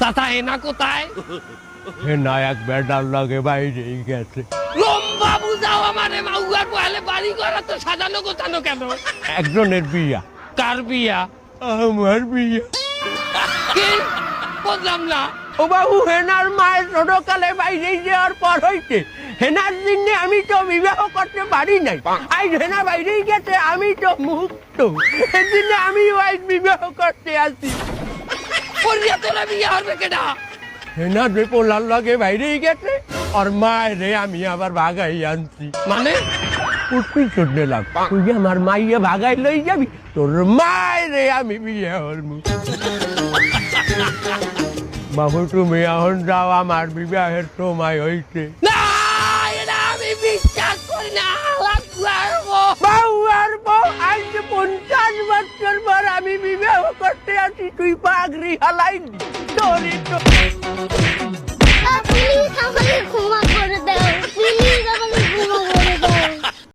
চাচা হেনা কোথায়? হে না এক বেটার লাগে বাইরেই গেছে। লম্বা বুঝাও আমারে মাউয়ার বহালে বাড়ি করা তো সাজানো গোছানো কেন? একজনের বিয়া। কার বিয়া? আমার বিয়া। কি? বুঝলাম না। ও বাবু হেনার মায়ের ছোটকালে বাইরে যাওয়ার পর হইতে হেনার দিনে আমি তো বিবাহ করতে পারি নাই। আজ হেনা বাইরেই গেছে আমি তো মুক্ত। সেদিনে আমি আজ বিবাহ করতে আসি। পড়িয়া তোরা বিয়া হবে কেডা? হেনা পোলার লগে গেছে আর মায়ের আমি আবার ভাগাই আনছি। মানে? উঠবি চড়লে লাগ তুই যে আমার মাইয়ে ভাগাই লই যাবি তোর মায়ের আমি বিয়ে হলমু বাবু তুমি এখন যাও আমার বিবাহের সময় হইছে। না এটা আমি বিশ্বাস করি না। বছর পর